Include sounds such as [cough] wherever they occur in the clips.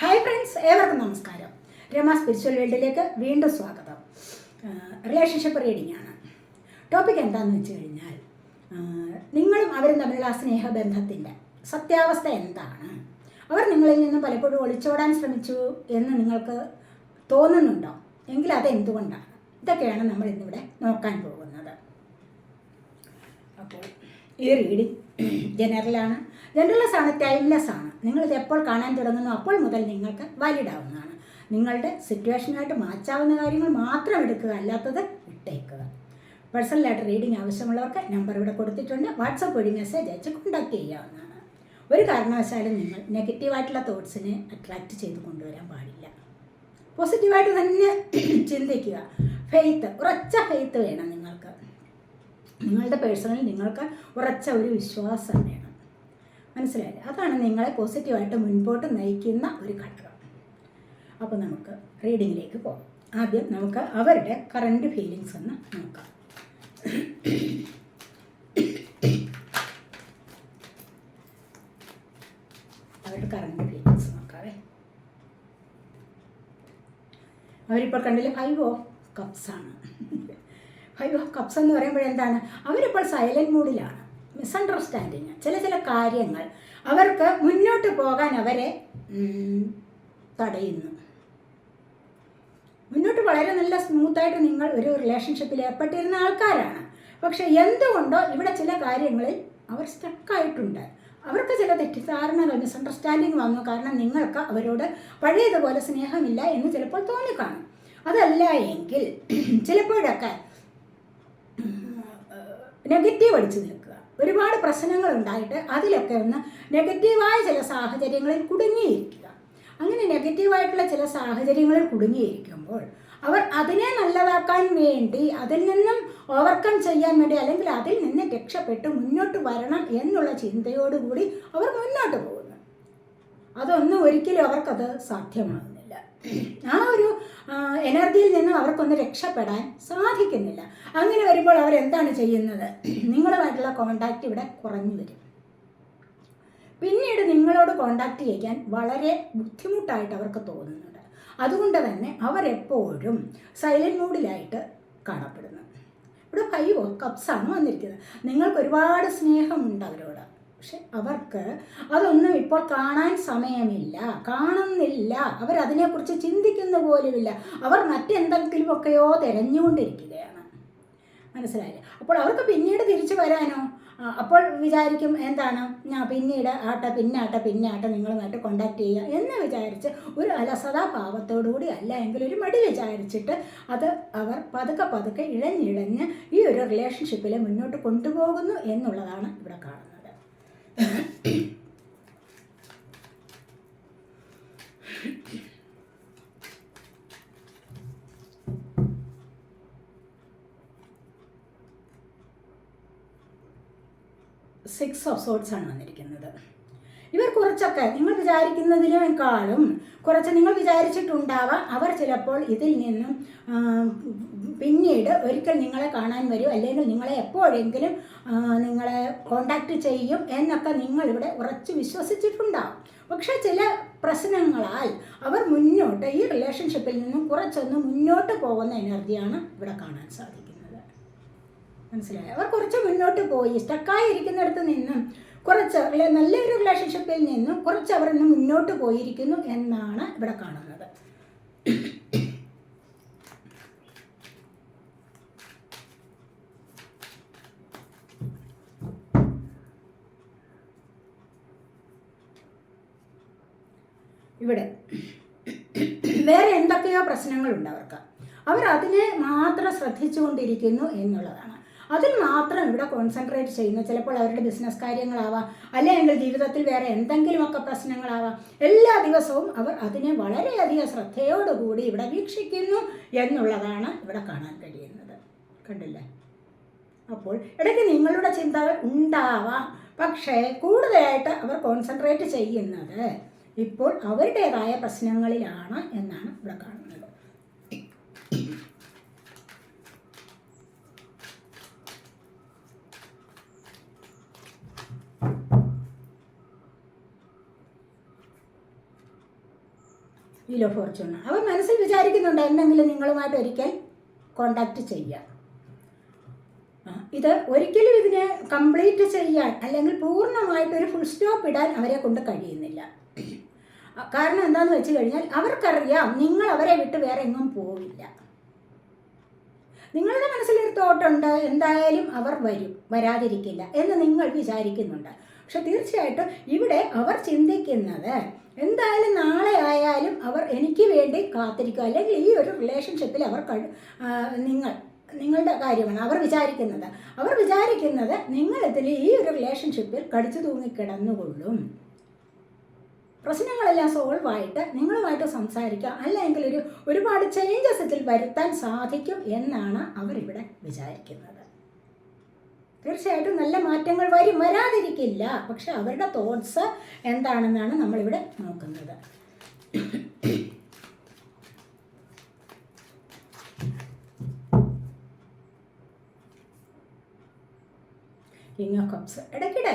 Hi friends ഏവർക്കും നമസ്കാരം. Rama spiritual വേൾഡിലേക്ക് വീണ്ടും സ്വാഗതം. റിലേഷൻഷിപ്പ് റീഡിംഗ് ആണ്. ടോപ്പിക് എന്താണെന്ന് വെച്ച് കഴിഞ്ഞാൽ നിങ്ങളും അവരും തമ്മിലുള്ള സ്നേഹബന്ധത്തിന്റെ സത്യാവസ്ഥ എന്താണ്? അവർ നിങ്ങളിൽ നിന്നും പലപ്പോഴും ഒളിച്ചോടാൻ ശ്രമിച്ചു എന്ന് നിങ്ങൾക്ക് തോന്നുന്നുണ്ടോ? എങ്കിൽ അത് എന്തുകൊണ്ടാണ് ഇതൊക്കെയാണ് നമ്മൾ ഇന്നിവിടെ നോക്കാൻ പോകുന്നത്. അപ്പോൾ ഈ റീഡിംഗ് ജനറലാണ് ജനറൽലെസ് ആണ് ടൈംലെസ് ആണ്. നിങ്ങളിത് എപ്പോൾ കാണാൻ തുടങ്ങുന്നു അപ്പോൾ മുതൽ നിങ്ങൾക്ക് വാലിഡ് ആവുന്നതാണ്. നിങ്ങളുടെ സിറ്റുവേഷനായിട്ട് മാച്ചാവുന്ന കാര്യങ്ങൾ മാത്രം എടുക്കുക അല്ലാത്തത് വിട്ടേക്കുക. പേഴ്സണലായിട്ട് റീഡിംഗ് ആവശ്യമുള്ളവർക്ക് നമ്പർ ഇവിടെ കൊടുത്തിട്ടുണ്ട്. വാട്സപ്പ് വഴി മെസ്സേജ് അയച്ച് കോണ്ടാക്ട് ചെയ്യാവുന്നതാണ്. ഒരു കാരണവശാലും നിങ്ങൾ നെഗറ്റീവായിട്ടുള്ള തോട്ട്സിനെ അട്രാക്റ്റ് ചെയ്ത് കൊണ്ടുവരാൻ പാടില്ല. പോസിറ്റീവായിട്ട് തന്നെ [clears throat] ചിന്തിക്കുക. ഫെയ്ത്ത് ഉറച്ച ഫെയ്ത്ത് വേണം നിങ്ങൾക്ക്. നിങ്ങളുടെ പേഴ്സണൽ നിങ്ങൾക്ക് ഉറച്ച ഒരു വിശ്വാസം വേണം. മനസ്സിലായില്ലേ? അതാണ് നിങ്ങളെ പോസിറ്റീവായിട്ട് മുൻപോട്ട് നയിക്കുന്ന ഒരു ഘടകം. അപ്പോൾ നമുക്ക് റീഡിങ്ങിലേക്ക് പോകാം. ആദ്യം നമുക്ക് അവരുടെ കറണ്ട് ഫീലിങ്സ് ഒന്ന് നോക്കാം. അവരുടെ കറണ്ട് ഫീലിങ്സ് നോക്കാവേ. അവരിപ്പോൾ കണ്ടില്ല? ഫൈവ് ഓഫ് കപ്സ് ആണ്. ഫൈവ് ഓഫ് കപ്സ് എന്ന് പറയുമ്പോൾ എന്താണ് അവരിപ്പോൾ സൈലന്റ് മൂഡിലാണ് മിസ്അണ്ടർസ്റ്റാൻഡിങ് ചില ചില കാര്യങ്ങൾ അവർക്ക് മുന്നോട്ട് പോകാൻ അവരെ തടയുന്നു. മുന്നോട്ട് വളരെ നല്ല സ്മൂത്തായിട്ട് നിങ്ങൾ ഒരു റിലേഷൻഷിപ്പിൽ ഏർപ്പെട്ടിരുന്ന ആൾക്കാരാണ്. പക്ഷെ എന്തുകൊണ്ടോ ഇവിടെ ചില കാര്യങ്ങളിൽ അവർ സ്റ്റക്കായിട്ടുണ്ട് അവർക്ക് ചില തെറ്റിദ്ധാരണകൾ മിസ്അണ്ടർസ്റ്റാൻഡിങ് വന്നു. കാരണം നിങ്ങൾക്ക് അവരോട് പഴയതുപോലെ സ്നേഹമില്ല എന്ന് ചിലപ്പോൾ തോന്നിക്കാണും. അതല്ല എങ്കിൽ ചിലപ്പോഴൊക്കെ നെഗറ്റീവ് അടിച്ചു നിൽക്കുക ഒരുപാട് പ്രശ്നങ്ങൾ ഉണ്ടായിട്ട് അതിലൊക്കെ ഒന്ന് നെഗറ്റീവായ ചില സാഹചര്യങ്ങളിൽ കുടുങ്ങിയിരിക്കുക. അങ്ങനെ നെഗറ്റീവായിട്ടുള്ള ചില സാഹചര്യങ്ങളിൽ കുടുങ്ങിയിരിക്കുമ്പോൾ അവർ അതിനെ നല്ലതാക്കാൻ വേണ്ടി അതിൽ നിന്നും ഓവർകം ചെയ്യാൻ വേണ്ടി അല്ലെങ്കിൽ അതിൽ നിന്ന് രക്ഷപ്പെട്ട് മുന്നോട്ട് വരണം എന്നുള്ള ചിന്തയോടുകൂടി അവർ മുന്നോട്ട് പോകുന്നു. അതൊന്നും ഒരിക്കലും അവർക്കത് സാധ്യമാകുന്നില്ല ആ ഒരു എനർജിയിൽ നിന്ന് അവർക്കൊന്ന് രക്ഷപ്പെടാൻ സാധിക്കുന്നില്ല. അങ്ങനെ വരുമ്പോൾ അവർ എന്താണ് ചെയ്യുന്നത്? നിങ്ങളുമായിട്ടുള്ള കോണ്ടാക്റ്റ് ഇവിടെ കുറഞ്ഞു വരും. പിന്നീട് നിങ്ങളോട് കോണ്ടാക്ട് ചെയ്യാൻ വളരെ ബുദ്ധിമുട്ടായിട്ട് അവർക്ക് തോന്നുന്നുണ്ട്. അതുകൊണ്ട് തന്നെ അവരെപ്പോഴും സൈലന്റ് മൂഡിലായിട്ട് കാണപ്പെടുന്നു. ഇവിടെ ഫൈവ് കപ്സാണ് വന്നിരിക്കുന്നത്. നിങ്ങൾക്ക് ഒരുപാട് സ്നേഹമുണ്ട് അവരോട്. പക്ഷെ അവർക്ക് അതൊന്നും ഇപ്പോൾ കാണാൻ സമയമില്ല. കാണുന്നില്ല. അവരതിനെക്കുറിച്ച് ചിന്തിക്കുന്ന പോലുമില്ല. അവർ മറ്റെന്തെങ്കിലുമൊക്കെയോ തിരഞ്ഞുകൊണ്ടിരിക്കുകയാണ്. മനസ്സിലായില്ലേ? അപ്പോൾ അവർക്ക് പിന്നീട് തിരിച്ചു വരാനോ? അപ്പോൾ വിചാരിക്കും എന്താണ്? ഞാൻ പിന്നീട് ആട്ടെ പിന്നാട്ടെ പിന്നാട്ടെ നിങ്ങളുമായിട്ട് കോണ്ടാക്ട് ചെയ്യുക എന്ന് വിചാരിച്ച് ഒരു അലസതാ ഭാവത്തോടുകൂടി അല്ല എങ്കിൽ ഒരു മടി വിചാരിച്ചിട്ട് അത് അവർ പതുക്കെ പതുക്കെ ഇഴഞ്ഞിഴഞ്ഞ് ഈ ഒരു റിലേഷൻഷിപ്പിൽ മുന്നോട്ട് കൊണ്ടുപോകുന്നു എന്നുള്ളതാണ് ഇവിടെ കാണുന്നത്. ഓഫ് സോട്ട്സ് ആണ് വന്നിരിക്കുന്നത്. ഇവർ കുറച്ചൊക്കെ നിങ്ങൾ വിചാരിക്കുന്നതിനേക്കാളും കുറച്ച് നിങ്ങൾ വിചാരിച്ചിട്ടുണ്ടാവാം. അവർ ചിലപ്പോൾ ഇതിൽ നിന്നും പിന്നീട് ഒരിക്കൽ നിങ്ങളെ കാണാൻ വരും. അല്ലെങ്കിൽ നിങ്ങളെ എപ്പോഴെങ്കിലും നിങ്ങളെ കോണ്ടാക്ട് ചെയ്യും എന്നൊക്കെ നിങ്ങളിവിടെ ഉറച്ച് വിശ്വസിച്ചിട്ടുണ്ടാവും. പക്ഷേ ചില പ്രശ്നങ്ങളാൽ അവർ മുന്നോട്ട് ഈ റിലേഷൻഷിപ്പിൽ നിന്നും കുറച്ചൊന്ന് മുന്നോട്ട് പോകുന്ന എനർജിയാണ് ഇവിടെ കാണാൻ സാധിക്കുന്നത്. മനസ്സിലായി? അവർ കുറച്ച് മുന്നോട്ട് പോയി. സ്റ്റക്കായി ഇരിക്കുന്നിടത്ത് നിന്നും കുറച്ച് അല്ലെ നല്ലൊരു റിലേഷൻഷിപ്പിൽ നിന്നും കുറച്ച് അവർ ഇന്ന് മുന്നോട്ട് പോയിരിക്കുന്നു എന്നാണ് ഇവിടെ കാണുന്നത്. ഇവിടെ വേറെ എന്തൊക്കെയോ പ്രശ്നങ്ങളുണ്ട് അവർക്ക്. അവർ അതിനെ മാത്രം ശ്രദ്ധിച്ചുകൊണ്ടിരിക്കുന്നു എന്നുള്ളതാണ്. അതിൽ മാത്രം ഇവിടെ കോൺസെൻട്രേറ്റ് ചെയ്യുന്നു ചിലപ്പോൾ അവരുടെ ബിസിനസ് കാര്യങ്ങളാവാം. അല്ലെങ്കിൽ ജീവിതത്തിൽ വേറെ എന്തെങ്കിലുമൊക്കെ പ്രശ്നങ്ങളാവാം. എല്ലാ ദിവസവും അവർ അതിനെ വളരെയധികം ശ്രദ്ധയോടുകൂടി ഇവിടെ വീക്ഷിക്കുന്നു എന്നുള്ളതാണ് ഇവിടെ കാണാൻ കഴിയുന്നത്. കണ്ടില്ലേ? അപ്പോൾ ഇടയ്ക്ക് നിങ്ങളുടെ ചിന്തകൾ ഉണ്ടാവാം. പക്ഷേ കൂടുതലായിട്ട് അവർ കോൺസെൻട്രേറ്റ് ചെയ്യുന്നത് ഇപ്പോൾ അവരുടേതായ പ്രശ്നങ്ങളിലാണ് എന്നാണ് ഇവിടെ കാണുന്നത് വീൽ ഓഫ് ഫോർച്യൂൺ അവർ മനസ്സിൽ വിചാരിക്കുന്നുണ്ട് എന്നെങ്കിലും നിങ്ങളുമായിട്ട് ഒരിക്കൽ കോണ്ടാക്ട് ചെയ്യാം. ഇത് ഒരിക്കലും ഇതിനെ കംപ്ലീറ്റ് ചെയ്യാൻ അല്ലെങ്കിൽ പൂർണമായിട്ട് ഒരു ഫുൾ സ്റ്റോപ്പ് ഇടാൻ അവരെ കൊണ്ട് കഴിയുന്നില്ല. കാരണം എന്താണെന്ന് വെച്ച് കഴിഞ്ഞാൽ അവർക്കറിയാം നിങ്ങൾ അവരെ വിട്ട് വേറെ എങ്ങും പോവില്ല. നിങ്ങളുടെ മനസ്സിലൊരു തോട്ടുണ്ട് എന്തായാലും അവർ വരും വരാതിരിക്കില്ല എന്ന് നിങ്ങൾ വിചാരിക്കുന്നുണ്ട്. പക്ഷെ തീർച്ചയായിട്ടും ഇവിടെ അവർ ചിന്തിക്കുന്നത് എന്തായാലും നാളെ ആയാലും അവർ എനിക്ക് വേണ്ടി കാത്തിരിക്കുക അല്ലെങ്കിൽ ഈ ഒരു റിലേഷൻഷിപ്പിൽ അവർ നിങ്ങൾ നിങ്ങളുടെ കാര്യമാണ് അവർ വിചാരിക്കുന്നത്. അവർ വിചാരിക്കുന്നത് നിങ്ങൾ ഇതിൽ ഈ ഒരു റിലേഷൻഷിപ്പിൽ കടിച്ചു തൂങ്ങിക്കിടന്നുകൊള്ളും പ്രശ്നങ്ങളെല്ലാം സോൾവ് ആയിട്ട് നിങ്ങളുമായിട്ട് സംസാരിക്കാം അല്ലെങ്കിൽ ഒരു ഒരുപാട് ചേഞ്ചസ് ഇതിൽ വരുത്താൻ സാധിക്കും എന്നാണ് അവരിവിടെ വിചാരിക്കുന്നത്. തീർച്ചയായിട്ടും നല്ല മാറ്റങ്ങൾ വരും വരാതിരിക്കില്ല. പക്ഷെ അവരുടെ തോട്ട്സ് എന്താണെന്നാണ് നമ്മളിവിടെ നോക്കുന്നത്. കിങ് ഓഫ് കപ്സ് ഇടയ്ക്കിടെ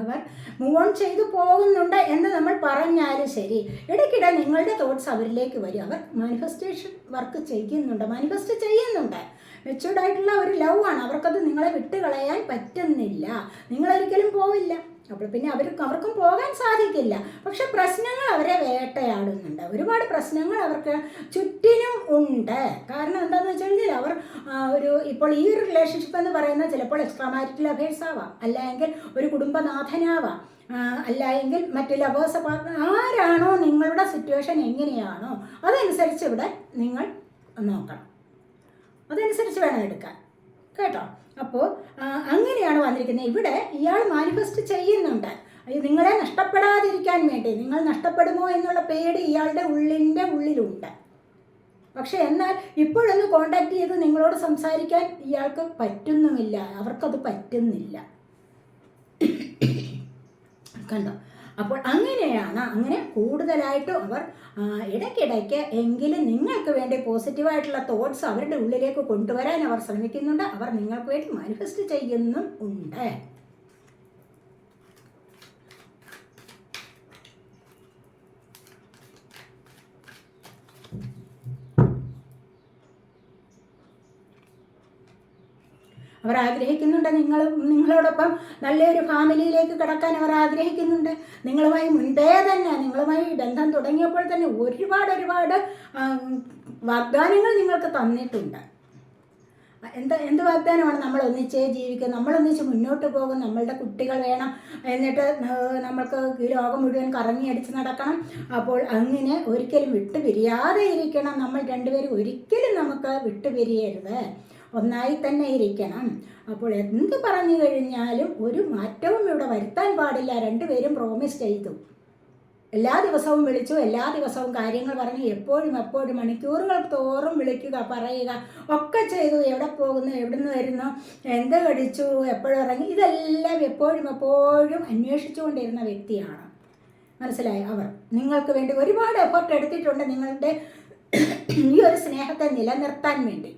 അവർ മൂവ് ഓൺ ചെയ്തു പോകുന്നുണ്ട് എന്ന് നമ്മൾ പറഞ്ഞാലും ശരി. ഇടയ്ക്കിടെ നിങ്ങളുടെ തോട്ട്സ് അവരിലേക്ക് വരും. അവർ മാനിഫെസ്റ്റേഷൻ വർക്ക് ചെയ്യുന്നുണ്ട് മാനിഫെസ്റ്റ് ചെയ്യുന്നുണ്ട്. മെച്ചൂർഡ് ആയിട്ടുള്ള ഒരു ലവ് ആണ്. അവർക്കത് നിങ്ങളെ വിട്ടുകളയാൻ പറ്റുന്നില്ല. നിങ്ങളൊരിക്കലും പോവില്ല. അപ്പോൾ പിന്നെ അവർക്ക് അവർക്കും പോകാൻ സാധിക്കില്ല. പക്ഷെ പ്രശ്നങ്ങൾ അവരെ വേട്ടയാടുന്നുണ്ട്. ഒരുപാട് പ്രശ്നങ്ങൾ അവർക്ക് ചുറ്റിനും ഉണ്ട്. കാരണം എന്താണെന്ന് വെച്ച് കഴിഞ്ഞാൽ അവർ ഒരു ഇപ്പോൾ ഈ ഒരു റിലേഷൻഷിപ്പ് എന്ന് പറയുന്നത് ചിലപ്പോൾ എക്സ്ട്രാ മാരിറ്റൽ അഫേഴ്സ് ആവാം. അല്ലെങ്കിൽ ഒരു കുടുംബനാഥനാവാം. അല്ല എങ്കിൽ മറ്റ് ലവേഴ്സ് ആരാണോ നിങ്ങളുടെ സിറ്റുവേഷൻ എങ്ങനെയാണോ അതനുസരിച്ച് ഇവിടെ നിങ്ങൾ നോക്കണം. അതനുസരിച്ച് വേണം എടുക്കാൻ. കേട്ടോ? അപ്പോൾ അങ്ങനെയാണ് വന്നിരിക്കുന്നത്. ഇവിടെ ഇയാൾ മാനിഫെസ്റ്റ് ചെയ്യുന്നുണ്ട്. നിങ്ങളെ നഷ്ടപ്പെടാതിരിക്കാൻ വേണ്ടി. നിങ്ങൾ നഷ്ടപ്പെടുമോ എന്നുള്ള പേടി ഇയാളുടെ ഉള്ളിന്റെ ഉള്ളിലുണ്ട്. പക്ഷെ എന്നാൽ ഇപ്പോഴൊന്ന് കോണ്ടാക്ട് ചെയ്ത് നിങ്ങളോട് സംസാരിക്കാൻ ഇയാൾക്ക് പറ്റുന്നുമില്ല. അവർക്കത് പറ്റുന്നില്ല. കണ്ടോ? അപ്പോൾ അങ്ങനെയാണ് അങ്ങനെ കൂടുതലായിട്ട് അവർ ഇടയ്ക്കിടയ്ക്ക് എങ്കിലും നിങ്ങൾക്ക് വേണ്ടി പോസിറ്റീവായിട്ടുള്ള തോട്ട്സ് അവരുടെ ഉള്ളിലേക്ക് കൊണ്ടുവരാൻ അവർ ശ്രമിക്കുന്നുണ്ട്. അവർ നിങ്ങൾക്ക് വേണ്ടി മാനിഫെസ്റ്റ് ചെയ്യുന്നും ഉണ്ട്. അവർ ആഗ്രഹിക്കുന്നുണ്ട് നിങ്ങൾ നിങ്ങളോടൊപ്പം നല്ലൊരു ഫാമിലിയിലേക്ക് കടക്കാൻ അവർ ആഗ്രഹിക്കുന്നുണ്ട് നിങ്ങളുമായി മുൻപേ തന്നെ നിങ്ങളുമായി ബന്ധം തുടങ്ങിയപ്പോൾ തന്നെ ഒരുപാട് ഒരുപാട് വാഗ്ദാനങ്ങൾ നിങ്ങൾക്ക് തന്നിട്ടുണ്ട്. എന്താ എന്ത് വാഗ്ദാനമാണ് നമ്മൾ ഒന്നിച്ചേ ജീവിക്കുക? നമ്മൾ ഒന്നിച്ച് മുന്നോട്ട് പോകും. നമ്മളുടെ കുട്ടികൾ വേണം എന്നിട്ട് നമ്മൾക്ക് ഈ ലോകം മുഴുവൻ കറങ്ങി അടിച്ച് നടക്കണം. അപ്പോൾ അങ്ങനെ ഒരിക്കലും വിട്ടുപിരിയാതെ ഇരിക്കണം. നമ്മൾ രണ്ടുപേരും ഒരിക്കലും നമുക്ക് വിട്ടുപിരിയരുത്. ഒന്നായി തന്നെ ഇരിക്കണം. അപ്പോൾ എന്ത് പറഞ്ഞു കഴിഞ്ഞാലും ഒരു മാറ്റവും ഇവിടെ വരുത്താൻ പാടില്ല. രണ്ടുപേരും പ്രോമിസ് ചെയ്തു. എല്ലാ ദിവസവും വിളിച്ചു. എല്ലാ ദിവസവും കാര്യങ്ങൾ പറഞ്ഞു. എപ്പോഴും എപ്പോഴും മണിക്കൂറുകൾ തോറും വിളിക്കുക പറയുക. ഒക്കെ ചെയ്തു. എവിടെ പോകുന്നു? എവിടുന്ന് വരുന്നു? എന്ത് കടിച്ചു? എപ്പോഴിറങ്ങി ഇതെല്ലാം എപ്പോഴും എപ്പോഴും അന്വേഷിച്ചുകൊണ്ടിരുന്ന വ്യക്തിയാണ്. മനസ്സിലായി? അവർ. നിങ്ങൾക്ക് വേണ്ടി ഒരുപാട് എഫർട്ട് എടുത്തിട്ടുണ്ട് നിങ്ങളുടെ ഈ ഒരു സ്നേഹത്തെ നിലനിർത്താൻ വേണ്ടി.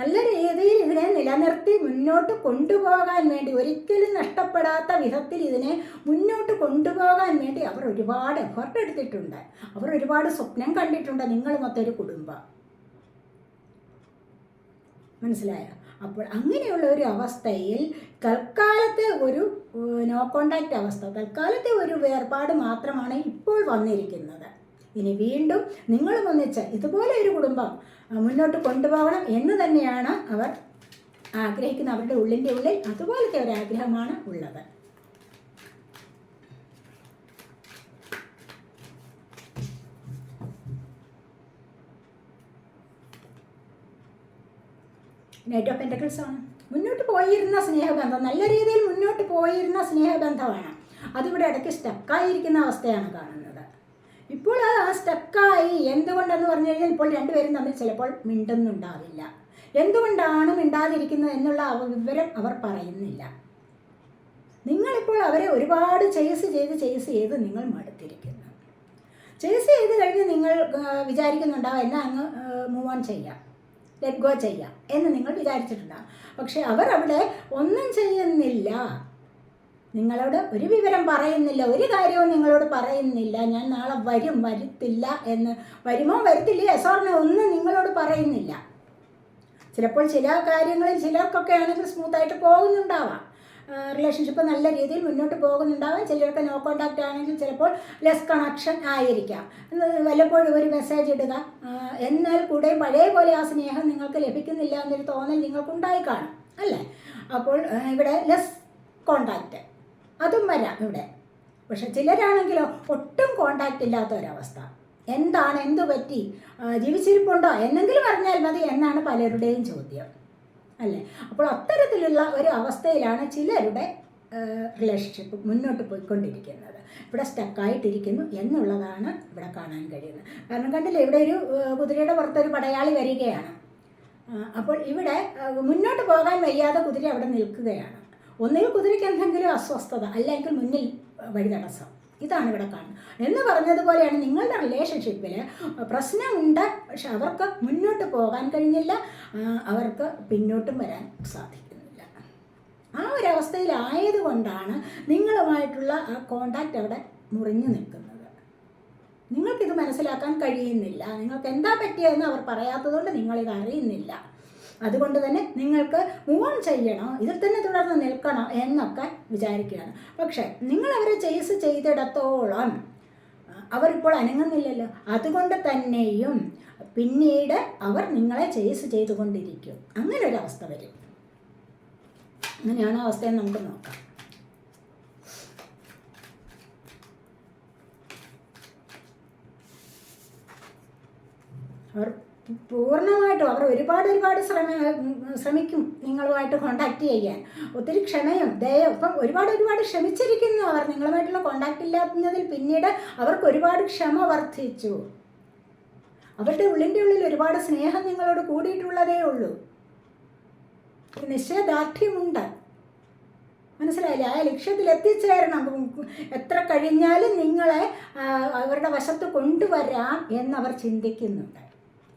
നല്ല രീതിയിൽ ഇതിനെ നിലനിർത്തി മുന്നോട്ട് കൊണ്ടുപോകാൻ വേണ്ടി ഒരിക്കലും നഷ്ടപ്പെടാത്ത വിധത്തിൽ ഇതിനെ മുന്നോട്ട് കൊണ്ടുപോകാൻ വേണ്ടി അവർ ഒരുപാട് എഫർട്ട് എടുത്തിട്ടുണ്ട്. അവർ ഒരുപാട് സ്വപ്നം കണ്ടിട്ടുണ്ട് നിങ്ങൾ മൊത്തൊരു കുടുംബം. മനസ്സിലായോ? അപ്പോൾ അങ്ങനെയുള്ള ഒരു അവസ്ഥയിൽ തൽക്കാലത്തെ ഒരു നോ കോണ്ടാക്റ്റ് അവസ്ഥ തൽക്കാലത്തെ ഒരു വേർപാട് മാത്രമാണ് ഇപ്പോൾ വന്നിരിക്കുന്നത്. ഇനി വീണ്ടും നിങ്ങളും ഒന്നിച്ച് ഇതുപോലെ ഒരു കുടുംബം മുന്നോട്ട് കൊണ്ടുപോകണം എന്ന് തന്നെയാണ് അവർ ആഗ്രഹിക്കുന്ന അവരുടെ ഉള്ളിന്റെ ഉള്ളിൽ അതുപോലത്തെ ഒരു ആഗ്രഹമാണ് ഉള്ളത്. നൈറ്റ് ഓഫ് പെന്റക്കിൾസ് ആണ്. മുന്നോട്ട് പോയിരുന്ന സ്നേഹബന്ധം നല്ല രീതിയിൽ മുന്നോട്ട് പോയിരുന്ന സ്നേഹബന്ധമാണ്. അതിവിടെ ഇടയ്ക്ക് സ്റ്റക്കായിരിക്കുന്ന അവസ്ഥയാണ് കാണുന്നത്. ഇപ്പോൾ ആ സ്റ്റക്കായി എന്തുകൊണ്ടെന്ന് പറഞ്ഞു കഴിഞ്ഞാൽ ഇപ്പോൾ രണ്ടുപേരും തമ്മിൽ ചിലപ്പോൾ മിണ്ടുന്നുണ്ടാവില്ല. എന്തുകൊണ്ടാണ് മിണ്ടാതിരിക്കുന്നത് എന്നുള്ള വിവരം അവർ പറയുന്നില്ല. നിങ്ങളിപ്പോൾ അവരെ ഒരുപാട് ചേസ് ചെയ്ത് ചേസ് ചെയ്ത് നിങ്ങൾ മടുത്തിരിക്കുന്നു. ചേസ് ചെയ്ത് കഴിഞ്ഞ് നിങ്ങൾ വിചാരിക്കുന്നുണ്ടാവും എന്നാൽ അങ്ങ് മൂവ് ഓൺ ചെയ്യാം. ലെറ്റ് ഗോ ചെയ്യാം എന്ന് നിങ്ങൾ വിചാരിച്ചിട്ടുണ്ടാകും പക്ഷെ അവർ അവിടെ ഒന്നും ചെയ്യുന്നില്ല. നിങ്ങളോട് ഒരു വിവരം പറയുന്നില്ല ഒരു കാര്യവും നിങ്ങളോട് പറയുന്നില്ല. ഞാൻ നാളെ വരും വരുത്തില്ല എന്ന്. വരുമോ വരുത്തില്ല എസോറിനെ ഒന്നും നിങ്ങളോട് പറയുന്നില്ല. ചിലപ്പോൾ ചില കാര്യങ്ങളിൽ ചിലർക്കൊക്കെ ആണെങ്കിൽ സ്മൂത്തായിട്ട് പോകുന്നുണ്ടാവാം. റിലേഷൻഷിപ്പ് നല്ല രീതിയിൽ മുന്നോട്ട് പോകുന്നുണ്ടാവാം. ചിലർക്ക് നോ കോണ്ടാക്റ്റ് ആണെങ്കിൽ ചിലപ്പോൾ ലെസ് കണക്ഷൻ ആയിരിക്കാം. വല്ലപ്പോഴും ഒരു മെസ്സേജ് ഇടുക. എന്നാൽ കൂടെ പഴയ പോലെ ആ സ്നേഹം നിങ്ങൾക്ക് ലഭിക്കുന്നില്ല എന്നൊരു തോന്നൽ നിങ്ങൾക്കുണ്ടായി കാണും. അല്ലേ? അപ്പോൾ ഇവിടെ ലെസ് കോണ്ടാക്റ്റ് അതും വരാം ഇവിടെ. പക്ഷെ ചിലരാണെങ്കിലോ ഒട്ടും കോണ്ടാക്റ്റ് ഇല്ലാത്ത ഒരവസ്ഥ എന്താണ് എന്തു പറ്റി? ജീവിച്ചിരിപ്പുണ്ടോ? എന്നെങ്കിലും അറിഞ്ഞാൽ മതി എന്നാണ് പലരുടെയും ചോദ്യം. അല്ലേ? അപ്പോൾ അത്തരത്തിലുള്ള ഒരു അവസ്ഥയിലാണ് ചിലരുടെ റിലേഷൻഷിപ്പ് മുന്നോട്ട് പോയിക്കൊണ്ടിരിക്കുന്നത്. ഇവിടെ സ്റ്റക്കായിട്ടിരിക്കുന്നു എന്നുള്ളതാണ് ഇവിടെ കാണാൻ കഴിയുന്നത്. കാരണം കണ്ടില്ലേ ഇവിടെ ഒരു കുതിരയുടെ പുറത്തൊരു പടയാളി വരികയാണ്. അപ്പോൾ ഇവിടെ മുന്നോട്ട് പോകാൻ വയ്യാതെ കുതിര അവിടെ നിൽക്കുകയാണ്. ഒന്നുകിൽ കുതിരയ്ക്ക് എന്തെങ്കിലും അസ്വസ്ഥത അല്ലെങ്കിൽ മുന്നിൽ വഴി തടസ്സം. ഇതാണ് ഇവിടെ കാണുന്നത്. എന്ന് പറഞ്ഞതുപോലെയാണ് നിങ്ങളുടെ റിലേഷൻഷിപ്പിൽ പ്രശ്നമുണ്ട് പക്ഷെ അവർക്ക് മുന്നോട്ട് പോകാൻ കഴിഞ്ഞില്ല അവർക്ക് പിന്നോട്ടും വരാൻ സാധിക്കുന്നില്ല. ആ ഒരു അവസ്ഥയിലായതുകൊണ്ടാണ് നിങ്ങളുമായിട്ടുള്ള ആ കോണ്ടാക്റ്റ് അവിടെ മുറിഞ്ഞു നിൽക്കുന്നത്. നിങ്ങൾക്കിത് മനസ്സിലാക്കാൻ കഴിയുന്നില്ല. നിങ്ങൾക്ക് എന്താ പറ്റിയതെന്ന് അവർ പറയാത്തതുകൊണ്ട് നിങ്ങളിത് അറിയുന്നില്ല. അതുകൊണ്ട് തന്നെ നിങ്ങൾക്ക് മൂവ് ഓൺ ചെയ്യണോ. ഇതിൽ തന്നെ തുടർന്ന് നിൽക്കണോ എന്നൊക്കെ വിചാരിക്കുകയാണ്. പക്ഷേ നിങ്ങൾ അവരെ ചേസ് ചെയ്തിടത്തോളം അവരിപ്പോൾ അനങ്ങുന്നില്ലല്ലോ. അതുകൊണ്ട് തന്നെയും പിന്നീട് അവർ നിങ്ങളെ ചേസ് ചെയ്തുകൊണ്ടിരിക്കും. അങ്ങനെ ഒരു അവസ്ഥ വരും. അങ്ങനെയാണ് അവസ്ഥയെന്ന് നമുക്ക് നോക്കാം. അവർ പൂർണമായിട്ടും അവർ ഒരുപാട് ഒരുപാട് ശ്രമ ശ്രമിക്കും നിങ്ങളുമായിട്ട് കോണ്ടാക്ട് ചെയ്യാൻ. ഒത്തിരി ക്ഷമയും ദയവും ഇപ്പം ഒരുപാട് ഒരുപാട് ക്ഷമിച്ചിരിക്കുന്നു അവർ. നിങ്ങളുമായിട്ടുള്ള കോണ്ടാക്ട് ഇല്ലാത്തതിൽ പിന്നീട് അവർക്ക് ഒരുപാട് ക്ഷമ വർദ്ധിച്ചു. അവരുടെ ഉള്ളിന്റെ ഉള്ളിൽ ഒരുപാട് സ്നേഹം നിങ്ങളോട് കൂടിയിട്ടുള്ളതേ ഉള്ളൂ. നിശ്ചയദാർഢ്യമുണ്ട്. മനസ്സിലായില്ലേ? ആ ലക്ഷ്യത്തിൽ എത്തിച്ചേരണം. എത്ര കഴിഞ്ഞാലും നിങ്ങളെ അവരുടെ വശത്ത് കൊണ്ടുവരാം എന്നവർ ചിന്തിക്കുന്നുണ്ട്.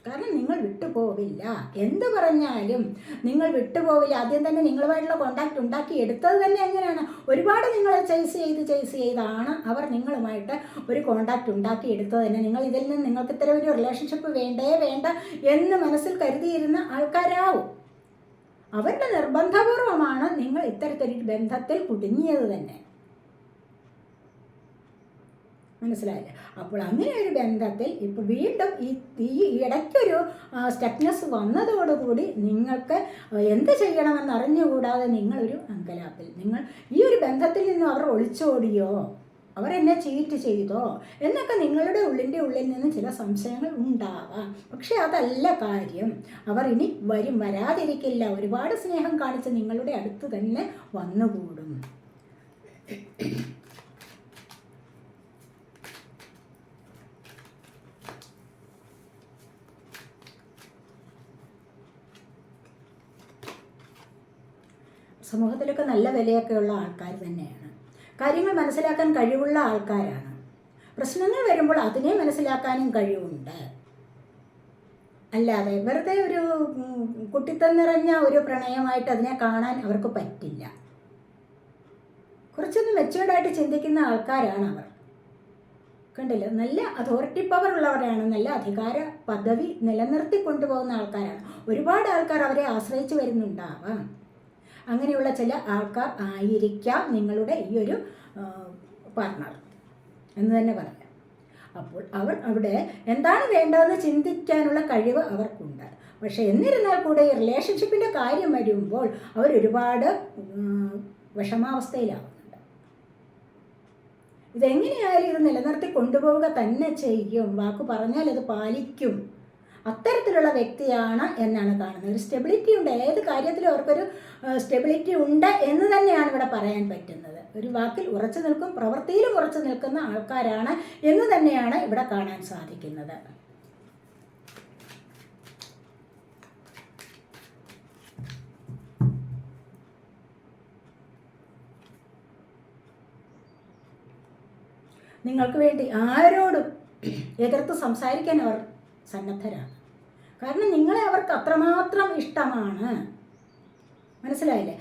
കാരണം നിങ്ങൾ വിട്ടുപോവില്ല. എന്ത് പറഞ്ഞാലും നിങ്ങൾ വിട്ടുപോവില്ല. ആദ്യം തന്നെ നിങ്ങളുമായിട്ടുള്ള കോണ്ടാക്ട് ഉണ്ടാക്കി എടുത്തത് തന്നെ എങ്ങനെയാണ് ഒരുപാട് നിങ്ങളെ ചേസ് ചെയ്ത് ചേസ് ചെയ്താണ് അവർ നിങ്ങളുമായിട്ട് ഒരു കോണ്ടാക്ട് ഉണ്ടാക്കി എടുത്തത് തന്നെ. നിങ്ങൾ ഇതിൽ നിന്ന് നിങ്ങൾക്ക് ഇത്തരം ഒരു റിലേഷൻഷിപ്പ് വേണ്ടേ വേണ്ട എന്ന് മനസ്സിൽ കരുതിയിരുന്ന ആൾക്കാരാവും. അവരുടെ നിർബന്ധപൂർവമാണ് നിങ്ങൾ ഇത്തരത്തിൽ ബന്ധത്തിൽ കുടുങ്ങിയത് തന്നെ. മനസ്സിലായില്ലേ? അപ്പോൾ അങ്ങനെ ഒരു ബന്ധത്തിൽ ഇപ്പോൾ വീണ്ടും ഈ ഈ ഇടയ്ക്കൊരു സ്റ്റക്നെസ് വന്നതോടുകൂടി നിങ്ങൾക്ക് എന്ത് ചെയ്യണമെന്ന് അറിഞ്ഞുകൂടാതെ നിങ്ങളൊരു അങ്കലാപ്പിൽ നിങ്ങൾ ഈ ഒരു ബന്ധത്തിൽ നിന്നും അവർ ഒളിച്ചോടിയോ അവർ എന്നെ ചീറ്റ് ചെയ്തോ എന്നൊക്കെ നിങ്ങളുടെ ഉള്ളിന്റെ ഉള്ളിൽ നിന്ന് ചില സംശയങ്ങൾ ഉണ്ടാവാം. പക്ഷേ അതല്ല കാര്യം. അവർ ഇനി വരും വരാതിരിക്കില്ല. ഒരുപാട് സ്നേഹം കാണിച്ച് നിങ്ങളുടെ അടുത്ത് തന്നെ വന്നുകൂടും. സമൂഹത്തിലൊക്കെ നല്ല വിലയൊക്കെയുള്ള ആൾക്കാർ തന്നെയാണ്. കാര്യങ്ങൾ മനസ്സിലാക്കാൻ കഴിവുള്ള ആൾക്കാരാണ്. പ്രശ്നങ്ങൾ വരുമ്പോൾ അതിനെ മനസ്സിലാക്കാനും കഴിവുണ്ട്. അല്ലാതെ വെറുതെ ഒരു കുട്ടിത്തം നിറഞ്ഞ ഒരു പ്രണയമായിട്ട് അതിനെ കാണാൻ അവർക്ക് പറ്റില്ല. കുറച്ചൊന്ന് മെച്ചുവേർഡായിട്ട് ചിന്തിക്കുന്ന ആൾക്കാരാണ് അവർ. കണ്ടില്ല? നല്ല അതോറിറ്റി പവർ ഉള്ളവരാണ് നല്ല അധികാര പദവി നിലനിർത്തി കൊണ്ടുപോകുന്ന ആൾക്കാരാണ്. ഒരുപാട് ആൾക്കാർ അവരെ ആശ്രയിച്ചു വരുന്നുണ്ടാവാം. അങ്ങനെയുള്ള ചില ആൾക്കാർ ആയിരിക്കാം നിങ്ങളുടെ ഈ ഒരു പാർട്ട്ണർ എന്ന് തന്നെ പറയാം. അപ്പോൾ അവർ അവിടെ എന്താണ് വേണ്ടതെന്ന് ചിന്തിക്കാനുള്ള കഴിവ് അവർക്കുണ്ട്. പക്ഷേ എന്നിരുന്നാൽ കൂടെ റിലേഷൻഷിപ്പിന്റെ കാര്യം വരുമ്പോൾ ഉം, വിഷമാവസ്ഥയിലാവുന്നുണ്ട്. ഇതെങ്ങനെയായാലും ഇത് നിലനിർത്തി കൊണ്ടുപോവുക തന്നെ ചെയ്യും. വാക്ക് പറഞ്ഞാൽ അത് പാലിക്കും. അത്തരത്തിലുള്ള വ്യക്തിയാണ് എന്നാണ് കാണുന്നത്. ഒരു സ്റ്റെബിലിറ്റി ഉണ്ട്. ഏത് കാര്യത്തിലും അവർക്കൊരു സ്റ്റെബിലിറ്റി ഉണ്ട് എന്ന് തന്നെയാണ് ഇവിടെ പറയാൻ പറ്റുന്നത്. ഒരു വാക്കിൽ ഉറച്ചു നിൽക്കും പ്രവൃത്തിയിലും ഉറച്ചു നിൽക്കുന്ന ആൾക്കാരാണ് എന്ന് തന്നെയാണ് ഇവിടെ കാണാൻ സാധിക്കുന്നത്. നിങ്ങൾക്ക് വേണ്ടി ആരോടും എതിർത്ത് സംസാരിക്കാൻ അവർ സന്നദ്ധരാണ്. കാരണം നിങ്ങളെ അവർക്ക് അത്രമാത്രം ഇഷ്ടമാണ്. മനസ്സിലായില്ലേ?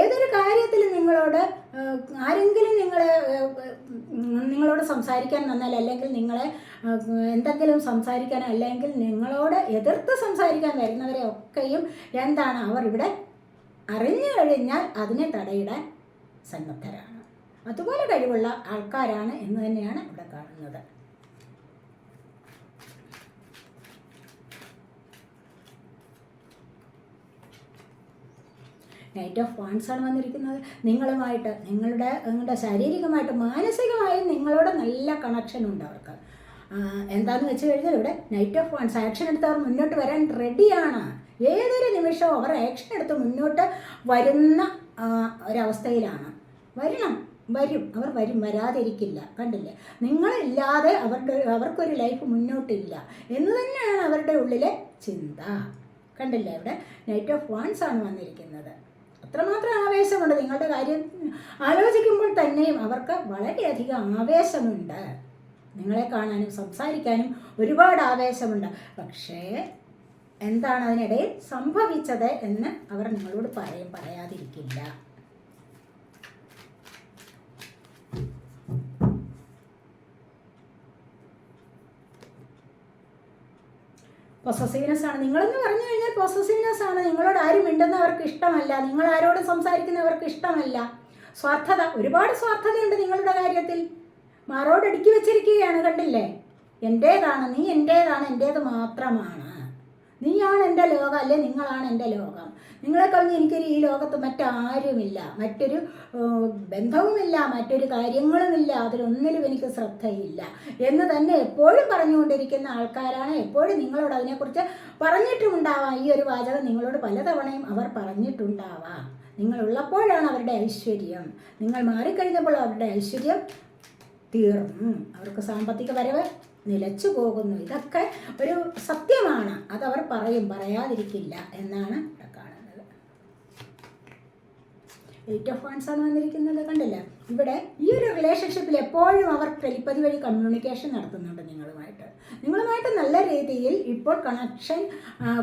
ഏതൊരു കാര്യത്തിൽ നിങ്ങളോട് ആരെങ്കിലും നിങ്ങളെ നിങ്ങളോട് സംസാരിക്കാൻ വന്നാൽ അല്ലെങ്കിൽ നിങ്ങളെ എന്തെങ്കിലും സംസാരിക്കാൻ അല്ലെങ്കിൽ നിങ്ങളോട് എതിർത്ത് സംസാരിക്കാൻ വരുന്നവരെ ഒക്കെയും എന്താണ് അവർ ഇവിടെ അറിഞ്ഞു കഴിഞ്ഞാൽ അതിനെ തടയിടാൻ സന്നദ്ധരാണ്. അതുപോലെ കഴിവുള്ള ആൾക്കാരാണ് എന്ന് തന്നെയാണ് ഇവിടെ കാണുന്നത്. നൈറ്റ് ഓഫ് വാൻസ് ആണ് വന്നിരിക്കുന്നത്. നിങ്ങളുമായിട്ട് നിങ്ങളുടെ നിങ്ങളുടെ ശാരീരികമായിട്ട് മാനസികമായും നിങ്ങളോട് നല്ല കണക്ഷൻ ഉണ്ട് അവർക്ക്. എന്താണെന്ന് വെച്ച് കഴിഞ്ഞാൽ ഇവിടെ നൈറ്റ് ഓഫ് വാൻസ് ആക്ഷൻ എടുത്ത് അവർ മുന്നോട്ട് വരാൻ റെഡിയാണ് ഏതൊരു നിമിഷവും അവർ ആക്ഷൻ എടുത്ത് മുന്നോട്ട് വരുന്ന ഒരവസ്ഥയിലാണ്. വരണം വരും. അവർ വരും വരാതിരിക്കില്ല. കണ്ടില്ലേ? നിങ്ങളില്ലാതെ അവരുടെ അവർക്കൊരു ലൈഫ് മുന്നോട്ടില്ല. എന്ന് തന്നെയാണ് അവരുടെ ഉള്ളിലെ ചിന്ത. കണ്ടില്ലേ? അവിടെ നൈറ്റ് ഓഫ് വാൻസ് ആണ് വന്നിരിക്കുന്നത്. അത്രമാത്രം ആവേശമുണ്ട്. നിങ്ങളുടെ കാര്യം ആലോചിക്കുമ്പോൾ തന്നെയും അവർക്ക് വളരെയധികം ആവേശമുണ്ട്. നിങ്ങളെ കാണാനും സംസാരിക്കാനും ഒരുപാട് ആവേശമുണ്ട്. പക്ഷേ എന്താണ് അതിനിടയിൽ സംഭവിച്ചത് എന്ന് അവർ നിങ്ങളോട് പറയും പറയാതിരിക്കില്ല. പൊസസീവ്നെസ് ആണ്. നിങ്ങളെന്ന് പറഞ്ഞു കഴിഞ്ഞാൽ പൊസസീവ്നെസ് ആണ്. നിങ്ങളോട് ആരും മിണ്ടുന്ന അവർക്ക് ഇഷ്ടമല്ല. നിങ്ങൾ ആരോടും സംസാരിക്കുന്നവർക്ക് ഇഷ്ടമല്ല. സ്വാർത്ഥത. ഒരുപാട് സ്വാർത്ഥതയുണ്ട് നിങ്ങളുടെ കാര്യത്തിൽ. മാറോട് അടുക്കി വെച്ചിരിക്കുകയാണ് കണ്ടില്ലേ? എന്റേതാണ് നീ എന്റേതാണ് എന്റേത് മാത്രമാണ്. നീയാണ് എന്റെ ലോകം അല്ലെ? നിങ്ങളാണ് എന്റെ ലോകം. നിങ്ങളെ കഴിഞ്ഞ് എനിക്കൊരു ഈ ലോകത്ത് മറ്റാരുമില്ല. മറ്റൊരു ബന്ധവുമില്ല. മറ്റൊരു കാര്യങ്ങളുമില്ല. അതിലൊന്നിലും എനിക്ക് ശ്രദ്ധയില്ല. എന്ന് തന്നെ എപ്പോഴും പറഞ്ഞുകൊണ്ടിരിക്കുന്ന ആൾക്കാരാണ്. എപ്പോഴും നിങ്ങളോട് അതിനെക്കുറിച്ച് പറഞ്ഞിട്ടുമുണ്ടാവാം. ഈ ഒരു വാചകം നിങ്ങളോട് പലതവണയും അവർ പറഞ്ഞിട്ടുണ്ടാവാം. നിങ്ങളുള്ളപ്പോഴാണ് അവരുടെ ഐശ്വര്യം. നിങ്ങൾ മാറിക്കഴിഞ്ഞപ്പോൾ അവരുടെ ഐശ്വര്യം തീർന്നു. അവർക്ക് സാമ്പത്തിക വരവ് നിലച്ചു പോകുന്നു. ഇതൊക്കെ ഒരു സത്യമാണ്. അതവർ പറയും. പറയാതിരിക്കില്ല എന്നാണ് ഇവിടെ കാണുന്നത് എയ്റ്റ് ഓഫ് വൺസ് ആണ് വന്നിരിക്കുന്നത് കണ്ടില്ല? ഇവിടെ ഈ ഒരു റിലേഷൻഷിപ്പിൽ എപ്പോഴും അവർ ടെലിപ്പതി വഴി കമ്മ്യൂണിക്കേഷൻ നടത്തുന്നുണ്ട് നിങ്ങളുമായിട്ട്. നിങ്ങളുമായിട്ട് നല്ല രീതിയിൽ ഇപ്പോൾ കണക്ഷൻ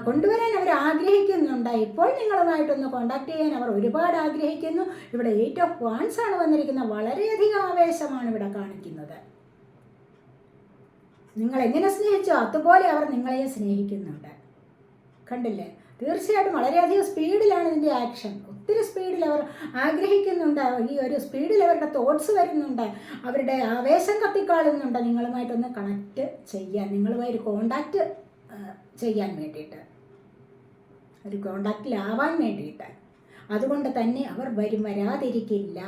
കൊണ്ടുവരാൻ അവർ ആഗ്രഹിക്കുന്നുണ്ട്. ഇപ്പോൾ നിങ്ങളുമായിട്ടൊന്ന് കോണ്ടാക്ട് ചെയ്യാൻ അവർ ഒരുപാട് ആഗ്രഹിക്കുന്നു. ഇവിടെ എയ്റ്റ് ഓഫ് വൺസ് ആണ് വന്നിരിക്കുന്നത്. വളരെയധികം ആവേശമാണ് ഇവിടെ കാണിക്കുന്നത്. നിങ്ങൾ എങ്ങനെ സ്നേഹിച്ചോ അതുപോലെ അവർ നിങ്ങളെയും സ്നേഹിക്കുന്നുണ്ട്. കണ്ടില്ലേ? തീർച്ചയായിട്ടും വളരെയധികം സ്പീഡിലാണ് ഇതിന്റെ ആക്ഷൻ. ഒത്തിരി സ്പീഡിൽ അവർ ആഗ്രഹിക്കുന്നുണ്ട്. ഈ ഒരു സ്പീഡിൽ അവരുടെ തോട്ട്സ് വരുന്നുണ്ട്. അവരുടെ ആവേശം കത്തിക്കാളുന്നുണ്ട്. നിങ്ങളുമായിട്ടൊന്ന് കണക്റ്റ് ചെയ്യാൻ നിങ്ങളുമായി ഒരു കോണ്ടാക്റ്റ് ചെയ്യാൻ വേണ്ടിയിട്ട്. ഒരു കോണ്ടാക്റ്റിലാവാൻ വേണ്ടിയിട്ട്. അതുകൊണ്ട് തന്നെ അവർ വരും വരാതിരിക്കില്ല.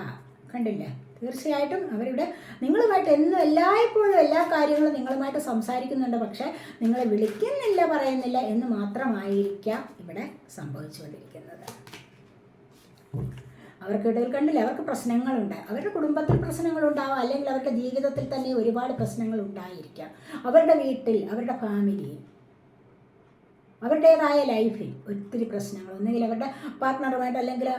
കണ്ടില്ലേ? തീർച്ചയായിട്ടും അവരുടെ നിങ്ങളുമായിട്ട് എന്നും എല്ലായ്പ്പോഴും എല്ലാ കാര്യങ്ങളും നിങ്ങളുമായിട്ട് സംസാരിക്കുന്നുണ്ട്. പക്ഷേ നിങ്ങളെ വിളിക്കുന്നില്ല പറയുന്നില്ല എന്ന് മാത്രമായിരിക്കാം ഇവിടെ സംഭവിച്ചുകൊണ്ടിരിക്കുന്നത്. അവർക്കിടയിൽ കണ്ടില്ല അവർക്ക് പ്രശ്നങ്ങളുണ്ട്. അവരുടെ കുടുംബത്തിൽ പ്രശ്നങ്ങളുണ്ടാവാം. അല്ലെങ്കിൽ അവരുടെ ജീവിതത്തിൽ തന്നെ ഒരുപാട് പ്രശ്നങ്ങൾ ഉണ്ടായിരിക്കാം. അവരുടെ വീട്ടിൽ അവരുടെ ഫാമിലിയിൽ അവരുടേതായ ലൈഫിൽ ഒത്തിരി പ്രശ്നങ്ങൾ. ഒന്നുകിൽ അവരുടെ പാർട്ട്ണറുമായിട്ട് അല്ലെങ്കിൽ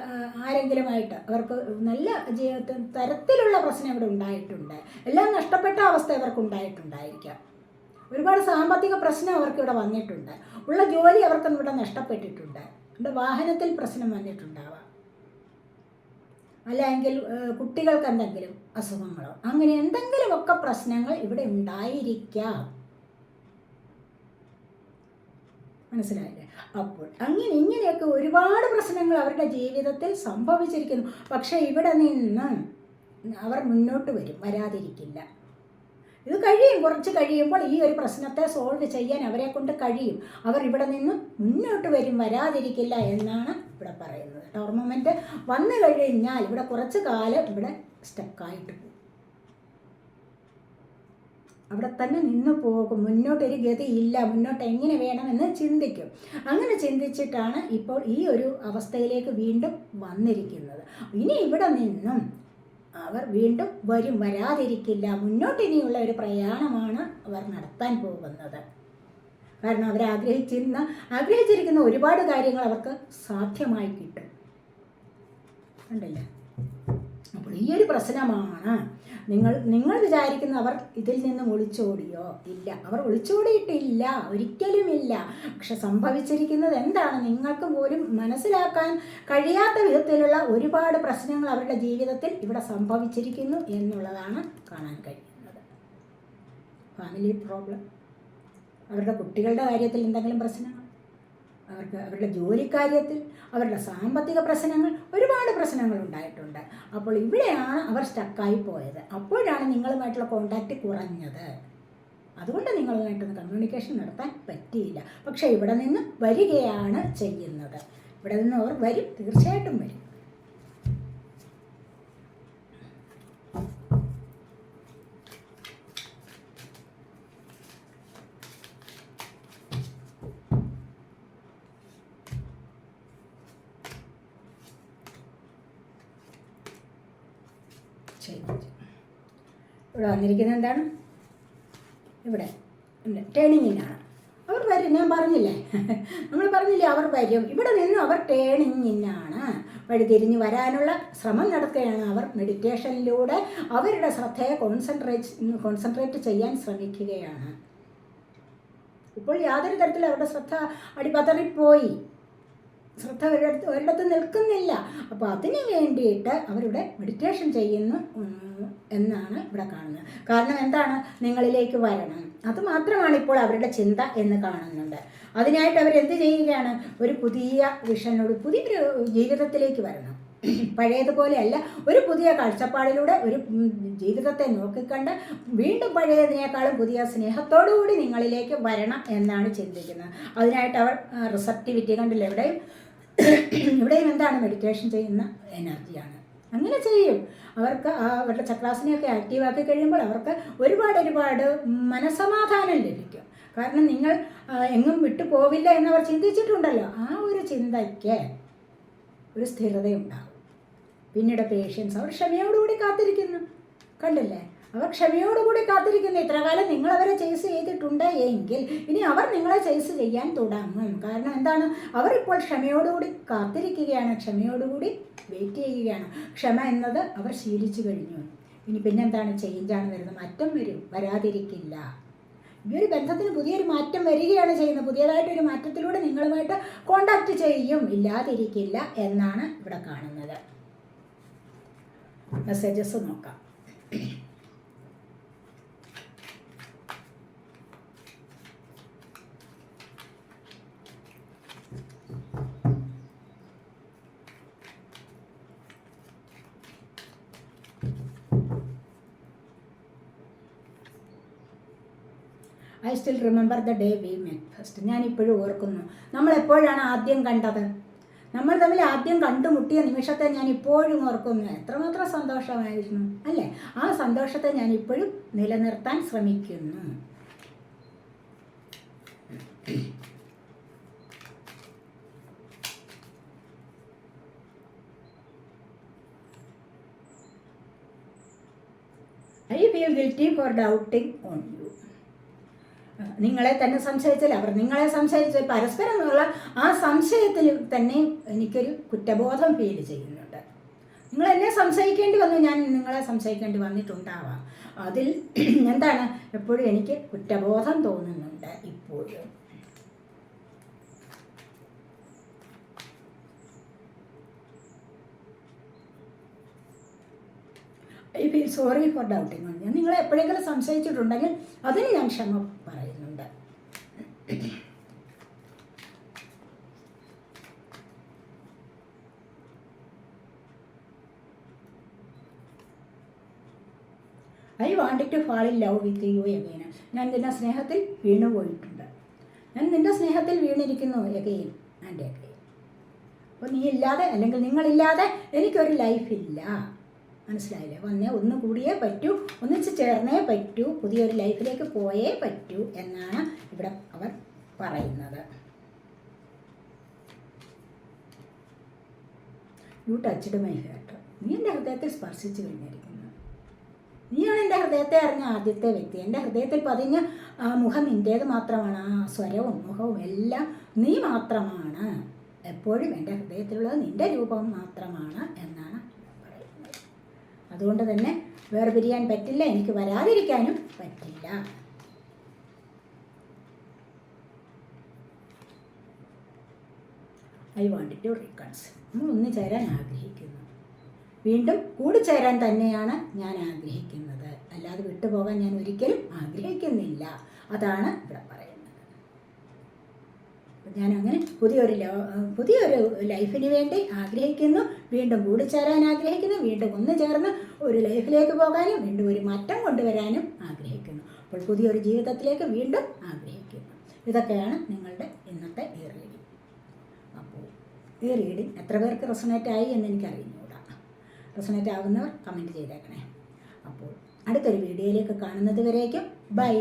ആരെങ്കിലുമായിട്ട് അവർക്ക് നല്ല ജീവിതത്തിൽ തരത്തിലുള്ള പ്രശ്നം ഇവിടെ ഉണ്ടായിട്ടുണ്ട്. എല്ലാം നഷ്ടപ്പെട്ട അവസ്ഥ അവർക്ക് ഉണ്ടായിട്ടുണ്ടായിരിക്കാം. ഒരുപാട് സാമ്പത്തിക പ്രശ്നം അവർക്ക് ഇവിടെ വന്നിട്ടുണ്ട്. ഉള്ള ജോലി അവർക്ക് ഇവിടെ നഷ്ടപ്പെട്ടിട്ടുണ്ട്. ഇവിടെ വാഹനത്തിൽ പ്രശ്നം വന്നിട്ടുണ്ടാവാം. അല്ലെങ്കിൽ കുട്ടികൾക്ക് എന്തെങ്കിലും അസുഖങ്ങളോ അങ്ങനെ എന്തെങ്കിലുമൊക്കെ പ്രശ്നങ്ങൾ ഇവിടെ ഉണ്ടായിരിക്കാം. മനസ്സിലായില്ലേ? അപ്പോൾ അങ്ങനെ ഇങ്ങനെയൊക്കെ ഒരുപാട് പ്രശ്നങ്ങൾ അവരുടെ ജീവിതത്തിൽ സംഭവിച്ചിരിക്കുന്നു. പക്ഷേ ഇവിടെ നിന്ന് അവർ മുന്നോട്ട് വരും വരാതിരിക്കില്ല. ഇത് കഴിയും. കുറച്ച് കഴിയുമ്പോൾ ഈ ഒരു പ്രശ്നത്തെ സോൾവ് ചെയ്യാൻ അവരെ കൊണ്ട് കഴിയും. അവർ ഇവിടെ നിന്ന് മുന്നോട്ട് വരും വരാതിരിക്കില്ല എന്നാണ് ഇവിടെ പറയുന്നത്. ടോർണമെന്റ് വന്നു കഴിഞ്ഞാൽ ഇവിടെ കുറച്ച് കാലം ഇവിടെ സ്റ്റക്കായിട്ട് പോകും. അവിടെ തന്നെ നിന്ന് പോകും. മുന്നോട്ടൊരു ഗതിയില്ല. മുന്നോട്ട് എങ്ങനെ വേണമെന്ന് ചിന്തിക്കും. അങ്ങനെ ചിന്തിച്ചിട്ടാണ് ഇപ്പോൾ ഈ ഒരു അവസ്ഥയിലേക്ക് വീണ്ടും വന്നിരിക്കുന്നത്. ഇനി ഇവിടെ നിന്നും അവർ വീണ്ടും വരും. വരാതിരിക്കില്ല. മുന്നോട്ട് ഇനിയുള്ള ഒരു പ്രയാണമാണ് അവർ നടത്താൻ പോകുന്നത്. കാരണം അവർ ആഗ്രഹിച്ചിരുന്ന ആഗ്രഹിച്ചിരിക്കുന്ന ഒരുപാട് കാര്യങ്ങൾ അവർക്ക് സാധ്യമായി കിട്ടും. കണ്ടില്ലേ? വലിയൊരു പ്രശ്നമാണ്. നിങ്ങൾ നിങ്ങൾ വിചാരിക്കുന്ന അവർ ഇതിൽ നിന്നും ഒളിച്ചോടിയോ? ഇല്ല. അവർ ഒളിച്ചോടിയിട്ടില്ല. ഒരിക്കലുമില്ല. പക്ഷെ സംഭവിച്ചിരിക്കുന്നത് എന്താണ്? നിങ്ങൾക്ക് പോലും മനസ്സിലാക്കാൻ കഴിയാത്ത വിധത്തിലുള്ള ഒരുപാട് പ്രശ്നങ്ങൾ അവരുടെ ജീവിതത്തിൽ ഇവിടെ സംഭവിച്ചിരിക്കുന്നു എന്നുള്ളതാണ് കാണാൻ കഴിയുന്നത്. ഫാമിലി പ്രോബ്ലം അവരുടെ കുട്ടികളുടെ കാര്യത്തിൽ എന്തെങ്കിലും പ്രശ്നങ്ങൾ? അവർക്ക് അവരുടെ ജോലിക്കാര്യത്തിൽ അവരുടെ സാമ്പത്തിക പ്രശ്നങ്ങൾ ഒരുപാട് പ്രശ്നങ്ങൾ ഉണ്ടായിട്ടുണ്ട്. അപ്പോൾ ഇവിടെയാണ് അവർ സ്റ്റക്കായി പോയത്. അപ്പോഴാണ് നിങ്ങളുമായിട്ടുള്ള കോണ്ടാക്റ്റ് കുറഞ്ഞത്. അതുകൊണ്ട് നിങ്ങളുമായിട്ടൊന്ന് കമ്മ്യൂണിക്കേഷൻ നടത്താൻ പറ്റിയില്ല. പക്ഷേ ഇവിടെ നിന്ന് വരികയാണ് ചെയ്യുന്നത്. ഇവിടെ നിന്ന് അവർ വരും തീർച്ചയായിട്ടും വരും ശരി ഇവിടെ വന്നിരിക്കുന്നത് എന്താണ്? ഇവിടെ. ടേണിങ്ങിനാണ് അവർ വരും. ഞാൻ പറഞ്ഞില്ലേ? നമ്മൾ പറഞ്ഞില്ലേ അവർ വരും. ഇവിടെ നിന്നും അവർ ടേണിങ്ങിനാണ് വഴിതിരിഞ്ഞ് വരാനുള്ള ശ്രമം നടത്തുകയാണ് അവർ. മെഡിറ്റേഷനിലൂടെ അവരുടെ ശ്രദ്ധയെ കോൺസെൻട്രേറ്റ് കോൺസെൻട്രേറ്റ് ചെയ്യാൻ ശ്രമിക്കുകയാണ്. ഇപ്പോൾ യാതൊരു തരത്തിലും അവരുടെ ശ്രദ്ധ അടിപതറിപ്പോയി. ശ്രദ്ധ ഒരിടത്ത് ഒരിടത്ത് നിൽക്കുന്നില്ല. അപ്പോൾ അതിനു വേണ്ടിയിട്ട് അവരുടെ മെഡിറ്റേഷൻ ചെയ്യുന്നു എന്നാണ് ഇവിടെ കാണുന്നത്. കാരണം എന്താണ്? നിങ്ങളിലേക്ക് വരണം. അത് മാത്രമാണ് ഇപ്പോൾ അവരുടെ ചിന്ത എന്ന് കാണുന്നുണ്ട്. അതിനായിട്ട് അവരെന്ത് ചെയ്യുകയാണ്? ഒരു പുതിയ വിഷനോട് പുതിയൊരു ജീവിതത്തിലേക്ക് വരണം. പഴയതുപോലെയല്ല ഒരു പുതിയ കാഴ്ചപ്പാടിലൂടെ ഒരു ജീവിതത്തെ നോക്കിക്കണ്ട് വീണ്ടും പഴയതിനേക്കാളും പുതിയ സ്നേഹത്തോടുകൂടി നിങ്ങളിലേക്ക് വരണം എന്നാണ് ചിന്തിക്കുന്നത്. അതിനായിട്ട് അവർ റിസപ്റ്റിവിറ്റി കണ്ടില്ല എവിടെയും? ഇവിടെയും എന്താണ് മെഡിറ്റേഷൻ ചെയ്യുന്ന എനർജിയാണ് അങ്ങനെ ചെയ്യും. അവർക്ക് അവരുടെ ചക്രാസിനെയൊക്കെ ആക്റ്റീവാക്കി കഴിയുമ്പോൾ അവർക്ക് ഒരുപാട് ഒരുപാട് മനസമാധാനം ലഭിക്കും. കാരണം നിങ്ങൾ എങ്ങും വിട്ടു പോവില്ല എന്നവർ ചിന്തിച്ചിട്ടുണ്ടല്ലോ. ആ ഒരു ചിന്തയ്ക്ക് ഒരു സ്ഥിരതയുണ്ടാകും. പിന്നീട് പേഷ്യൻസ് അവർ ക്ഷമയോടുകൂടി കാത്തിരിക്കുന്നു. കണ്ടില്ലേ? അവർ ക്ഷമയോടുകൂടി കാത്തിരിക്കുന്നു. ഇത്ര കാലം നിങ്ങൾ അവരെ ചേസ് ചെയ്തിട്ടുണ്ട് എങ്കിൽ ഇനി അവർ നിങ്ങളെ ചേസ് ചെയ്യാൻ തുടങ്ങും. കാരണം എന്താണ്? അവർ ഇപ്പോൾ ക്ഷമയോടുകൂടി കാത്തിരിക്കുകയാണ്. ക്ഷമയോടുകൂടി വെയിറ്റ് ചെയ്യുകയാണ്. ക്ഷമ എന്നത് അവർ ശീലിച്ചു കഴിഞ്ഞു. ഇനി പിന്നെന്താണ്? ചേഞ്ചാണ് വരുന്നത്. മാറ്റം വരും. വരാതിരിക്കില്ല. ഈ ഒരു ബന്ധത്തിന് പുതിയൊരു മാറ്റം വരികയാണ് ചെയ്യുന്നത്. പുതിയതായിട്ടൊരു മാറ്റത്തിലൂടെ നിങ്ങളുമായിട്ട് കോണ്ടാക്ട് ചെയ്യും. ഇല്ലാതിരിക്കില്ല എന്നാണ് ഇവിടെ കാണുന്നത്. മെസ്സേജസ് നോക്കാം I still remember the day we met first ഞാൻ ഇപ്പോഴും ഓർക്കുന്നു. നമ്മൾ എപ്പോഴാണ് ആദ്യം കണ്ടത്? നമ്മൾ തമ്മിൽ ആദ്യം കണ്ടുമുട്ടിയ നിമിഷത്തെ ഞാൻ ഇപ്പോഴും ഓർക്കുന്നു. എത്രമാത്രം സന്തോഷമായിരുന്നു അല്ലേ? ആ സന്തോഷത്തെ ഞാൻ ഇപ്പോഴും നിലനിർത്താൻ ശ്രമിക്കുന്നു. I feel guilty for doubting on you നിങ്ങളെ തന്നെ സംശയിച്ചാൽ അവർ നിങ്ങളെ സംശയിച്ച്. പരസ്പരം എന്നുള്ള ആ സംശയത്തിൽ തന്നെ എനിക്കൊരു കുറ്റബോധം ഫീൽ ചെയ്യുന്നുണ്ട്. നിങ്ങൾ എന്നെ സംശയിക്കേണ്ടി വന്നു. ഞാൻ നിങ്ങളെ സംശയിക്കേണ്ടി വന്നിട്ടുണ്ടാവാം. അതിൽ [clears throat] എന്താണ്? എപ്പോഴും എനിക്ക് കുറ്റബോധം തോന്നുന്നുണ്ട് ഇപ്പോഴും. I feel sorry for doubting ഞാൻ നിങ്ങളെ എപ്പോഴെങ്കിലും സംശയിച്ചിട്ടുണ്ടെങ്കിൽ അതിന് ഞാൻ ക്ഷമ പറയുന്നുണ്ട്. I wanting to fall in love with you again ഞാൻ നിന്റെ സ്നേഹത്തിൽ വീണു പോയിട്ടുണ്ട്. ഞാൻ നിന്റെ സ്നേഹത്തിൽ വീണിരിക്കുന്നു എഗെയിൻ ആൻഡ് എഗെയിൻ അപ്പോൾ നീ ഇല്ലാതെ അല്ലെങ്കിൽ നിങ്ങളില്ലാതെ എനിക്കൊരു ലൈഫില്ല മനസ്സിലായില്ലേ? വന്നേ ഒന്ന് കൂടിയേ പറ്റൂ ഒന്നിച്ച് ചേർന്നേ പറ്റൂ പുതിയൊരു ലൈഫിലേക്ക് പോയേ പറ്റൂ എന്നാണ് ഇവിടെ അവർ പറയുന്നത്. യു ടച്ച്ഡ് മൈ ഹാർട്ട് നീ എന്റെ ഹൃദയത്തെ സ്പർശിച്ചു കഴിഞ്ഞിരിക്കുന്നു. നീയാണ് എന്റെ ഹൃദയത്തെ അറിഞ്ഞ ആദ്യത്തെ വ്യക്തി. എന്റെ ഹൃദയത്തിൽ പതിഞ്ഞ ആ മുഖം നിന്റേത് മാത്രമാണ് ആ സ്വരവും മുഖവും എല്ലാം നീ മാത്രമാണ്. എപ്പോഴും എന്റെ ഹൃദയത്തിലുള്ളത് നിന്റെ രൂപം മാത്രമാണ് എന്നാണ് അതുകൊണ്ട് തന്നെ വേർപിരിയാൻ പറ്റില്ല എനിക്ക് വരാതിരിക്കാനും പറ്റില്ല. ഐ വാണ്ട് ടു റീകൺസ് നമ്മൾ ഒന്നു ചേരാൻ ആഗ്രഹിക്കുന്നു. വീണ്ടും കൂടിച്ചേരാൻ തന്നെയാണ് ഞാൻ ആഗ്രഹിക്കുന്നത്. അല്ലാതെ വിട്ടുപോകാൻ ഞാൻ ഒരിക്കലും ആഗ്രഹിക്കുന്നില്ല. അതാണ് ഇവിടെ പറയുന്നത്. ഞാൻ അങ്ങനെ പുതിയൊരു പുതിയൊരു ലൈഫിന് വേണ്ടി ആഗ്രഹിക്കുന്നു. വീണ്ടും കൂടിച്ചേരാൻ ആഗ്രഹിക്കുന്നു. വീണ്ടും ഒന്ന് ചേർന്ന് ഒരു ലൈഫിലേക്ക് പോകാനും വീണ്ടും ഒരു മാറ്റം കൊണ്ടുവരാനും ആഗ്രഹിക്കുന്നു. അപ്പോൾ പുതിയൊരു ജീവിതത്തിലേക്ക് വീണ്ടും ആഗ്രഹിക്കുന്നു. ഇതൊക്കെയാണ് നിങ്ങളുടെ ഇന്നത്തെ ഈ റീഡിങ് അപ്പോൾ ഈ റീഡിങ് എത്ര പേർക്ക് റെസണേറ്റ് ആയി എന്ന് എനിക്ക് അറിഞ്ഞുകൂടാ റെസണേറ്റ് ആകുന്നവർ കമന്റ് ചെയ്തേക്കണേ. അപ്പോൾ അടുത്തൊരു വീഡിയോയിലേക്ക് കാണുന്നത് വരേക്കും. ബൈ